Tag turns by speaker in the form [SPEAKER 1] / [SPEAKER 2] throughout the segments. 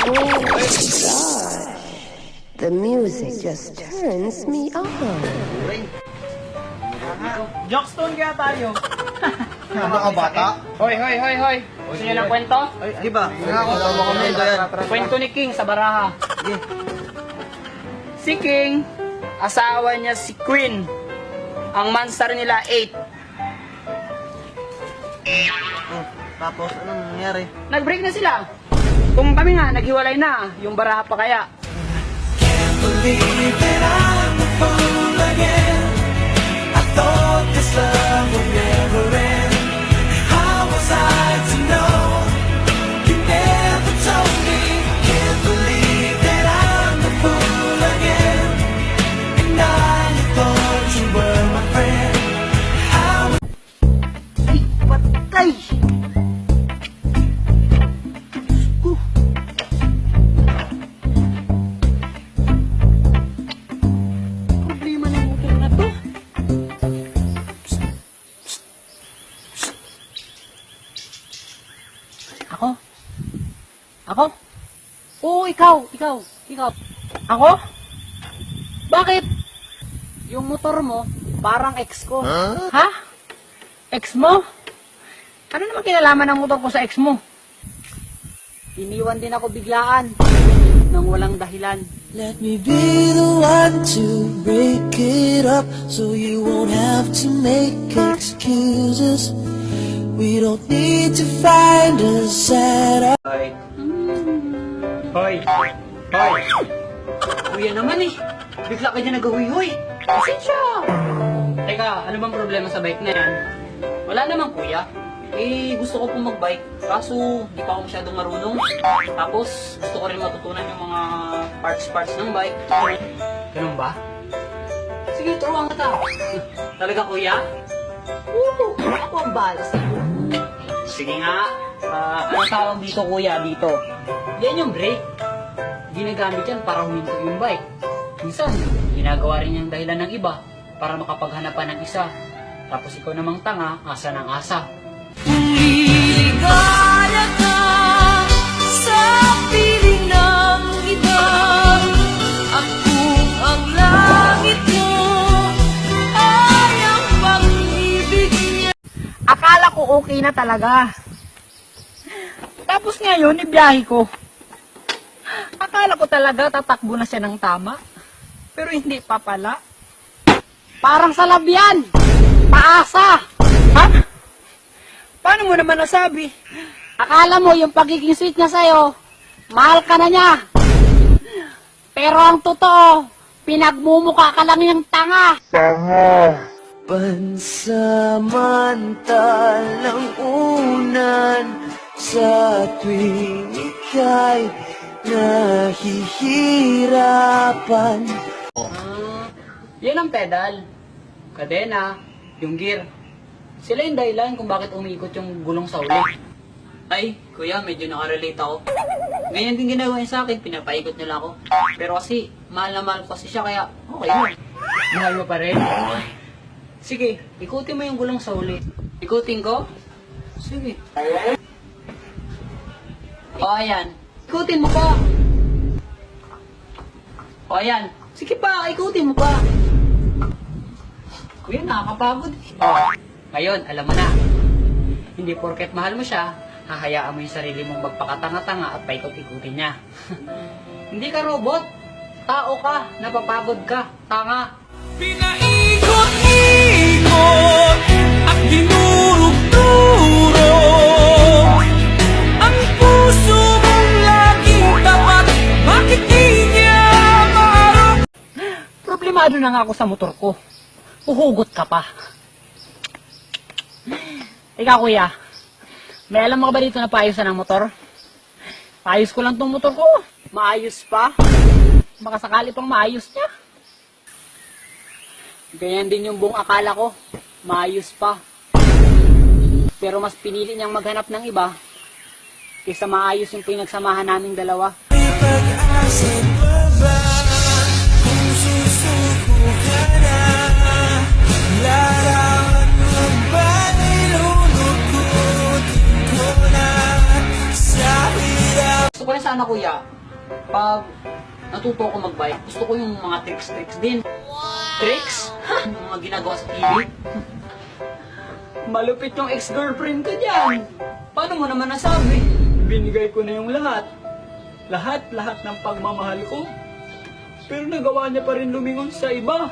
[SPEAKER 1] Oh gosh. The music just turns me on.
[SPEAKER 2] Jokestone kaya tayo.
[SPEAKER 3] Ano ka bata?
[SPEAKER 2] Hoy, hoy, hoy, hoy. Gusto niyo ng kwento?
[SPEAKER 3] Ay, di ba? Kami yan.
[SPEAKER 2] Kwento ni King sa baraha. Si King, asawa niya si Queen. Ang mansar nila 8.
[SPEAKER 3] Tapos, anong nangyari?
[SPEAKER 2] Nag-break na sila. Kung kami nga, naghiwalay na, yung baraha pa kaya.
[SPEAKER 4] believe that I'm again. I thought this love would
[SPEAKER 2] ikaw, ikaw, ikaw. Ako? Bakit? Yung motor mo, parang ex ko. Ha? Ex mo? Ano naman kinalaman ng motor ko sa ex mo? Iniwan din ako biglaan nang walang dahilan.
[SPEAKER 4] Let me be the one to break it up so you won't have to make excuses. We don't need to find a set up.
[SPEAKER 2] Hoy. Hoy. Kuya naman eh. Bigla ka dyan nag-huy-huy. Pasensya. Teka, ano bang problema sa bike na yan? Wala naman kuya. Eh, gusto ko pong mag-bike. Kaso, di pa ako masyadong marunong. Tapos, gusto ko rin matutunan yung mga parts-parts ng bike. Ganun ba? Sige, turuan kita. Talaga kuya? Oo, ako ang bahala sa'yo. Sige nga. Ah, ano tawag dito kuya dito? Yan yung brake. Ginagamit yan para huminto yung bike. Minsan, ginagawa rin yung dahilan ng iba para makapaghanapan ng isa. Tapos ikaw namang tanga, asa ng asa.
[SPEAKER 4] Liligaya ka sa piling ng iba kung ang langit mo ay ang pag-ibig niya
[SPEAKER 2] Akala ko okay na talaga. Tapos ngayon, ibiyahe ko. Akala ko talaga tatakbo na siya ng tama. Pero hindi pa pala. Parang sa labyan. Paasa. Ha? Paano mo naman nasabi? Akala mo yung pagiging sweet niya sa'yo, mahal ka na niya. Pero ang totoo, pinagmumuka ka lang yung tanga.
[SPEAKER 4] Pansamantalang unan sa tuwing ika'y nahihirapan
[SPEAKER 2] Ah, yan ang pedal. Kadena, yung gear. Sila yung dahilan kung bakit umiikot yung gulong sa uli. Ay, kuya, medyo nakarelate ako. Ganyan din ginagawa niya sa akin, pinapaikot niya lang ako. Pero kasi, mahal na mahal ko kasi siya, kaya okay lang. Mahal mo pa rin? Sige, ikutin mo yung gulong sa uli. Ikutin ko? Sige. O, ayan. Ikutin mo pa. O, ayan. Sige pa, ikutin mo pa. Kuya, nakakapagod. O, ngayon, alam mo na. Hindi porket mahal mo siya, hahayaan mo yung sarili mong magpakatanga-tanga at paikot-ikutin niya. Hindi ka robot. Tao ka, napapagod ka, tanga.
[SPEAKER 4] Pinaikot-ikot
[SPEAKER 2] Problemado na nga ako sa motor ko. Uhugot ka pa. Ikaw kuya, may alam mo ka ba dito na paayusan ng motor? Paayos ko lang tong motor ko. Maayos pa. Baka sakali pang maayos niya. Ganyan din yung buong akala ko. Maayos pa. Pero mas pinili niyang maghanap ng iba kaysa maayos yung pinagsamahan naming dalawa.
[SPEAKER 4] May
[SPEAKER 2] kuya, pag natuto ako magbike, gusto ko yung mga tricks-tricks din. Tricks? yung mga ginagawa sa TV. Malupit yung ex-girlfriend ko dyan. Paano mo naman nasabi? Binigay ko na yung lahat. Lahat-lahat ng pagmamahal ko. Pero nagawa niya pa rin lumingon sa iba.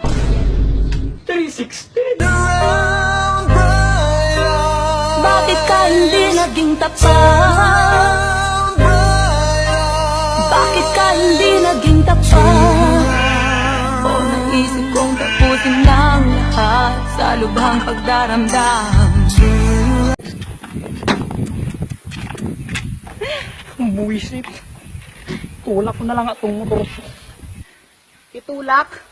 [SPEAKER 2] 360.
[SPEAKER 5] Bakit ka hindi naging tapat? Bakit ka hindi naging tapat? O naisip kong tapusin lang lahat Sa lubhang pagdaramdam
[SPEAKER 2] Buwisit. Tulak ko na lang atong motor. Itulak?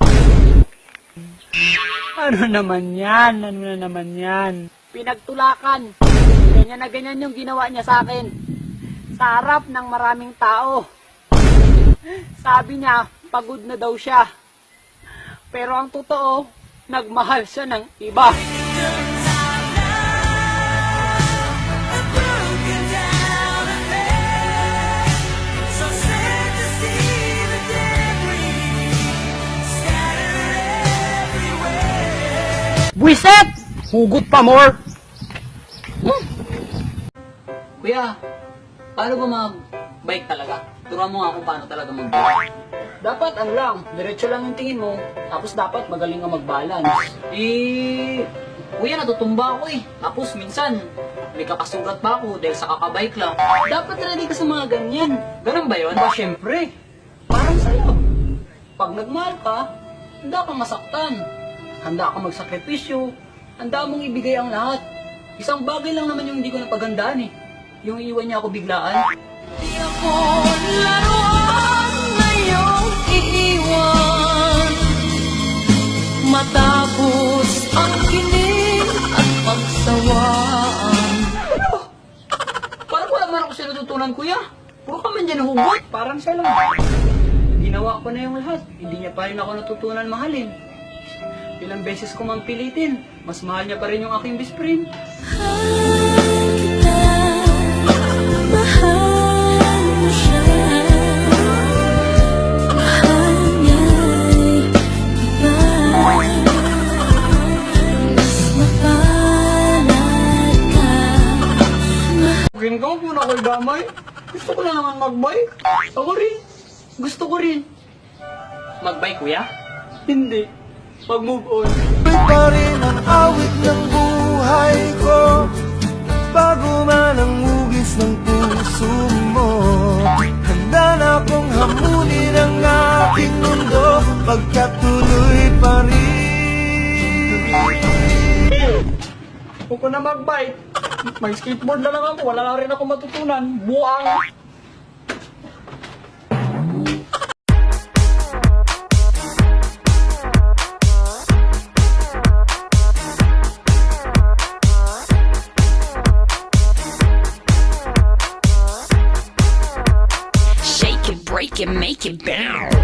[SPEAKER 2] Ano naman yan? Ano na naman yan? Pinagtulakan. Ganyan na ganyan yung ginawa niya sa akin. Sa harap ng maraming tao. Sabi niya, pagod na daw siya. Pero ang totoo, nagmahal siya ng iba. Buiset! Hugot pa more! Kuya, paano ba mag-bike talaga? Turuan mo nga kung paano talaga mag-bike. Dapat ano lang, diretso lang yung tingin mo, tapos dapat magaling ka mag-balance. Eh, kuya natutumba ako eh. Tapos minsan, may kakasugat pa ako dahil sa kakabike lang. Dapat ready ka sa mga ganyan. Ganun ba yun? Ba, syempre. Parang sa'yo. Pag nagmahal ka, handa kang masaktan. Handa kang magsakripisyo. Handa mong ibigay ang lahat. Isang bagay lang naman yung hindi ko napagandaan eh. Yung iiwan niya ako biglaan.
[SPEAKER 5] Matapos ang kinig at pagsawaan
[SPEAKER 2] Parang wala man ako siya natutunan, kuya. Puro ka man dyan hugot. Parang siya lang. Ginawa ko na yung lahat. Hindi niya pa rin ako natutunan mahalin. Ilang beses ko man pilitin. Mas mahal niya pa rin yung aking best friend. Huwag ka muna ako damay. Gusto ko lang naman magbike. Ako rin. Gusto ko rin. Magbike, kuya? Hindi. Mag-move on.
[SPEAKER 4] pa rin ang awit ng buhay ko Bago man ang ugis ng puso mo Handa na akong hamunin ang aking mundo Pagkatuloy pa rin
[SPEAKER 2] Huwag ko na magbike. May skateboard na lang ako. Wala na rin ako matutunan. Buang!
[SPEAKER 5] Shake it, break it, make it bounce